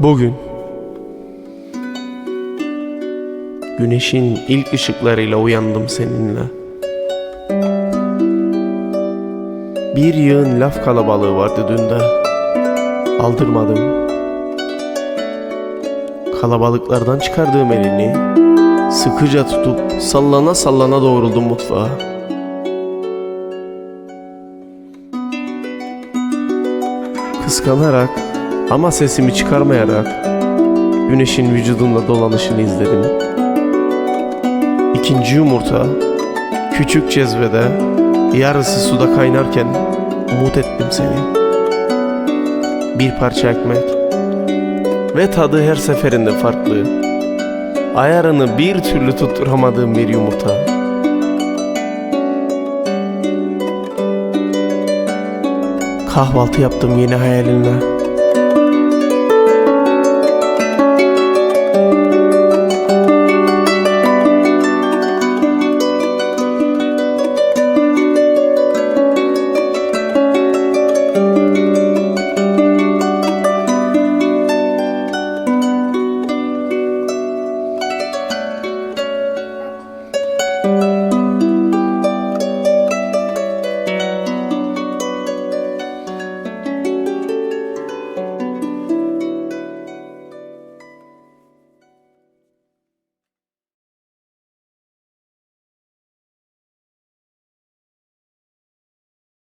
Bugün Güneşin ilk ışıklarıyla uyandım seninle. Bir yığın laf kalabalığı vardı dün de. Aldırmadım. Kalabalıklardan çıkardığım elini sıkıca tutup sallana sallana doğruldum mutfağa. Kıskanarak ama sesimi çıkarmayarak güneşin vücudumda dolanışını izledim. İkinci yumurta küçük cezvede yarısı suda kaynarken umut ettim seni. Bir parça ekmek ve tadı her seferinde farklı. Ayarını bir türlü tutturamadığım bir yumurta. Kahvaltı yaptım yeni hayalinle.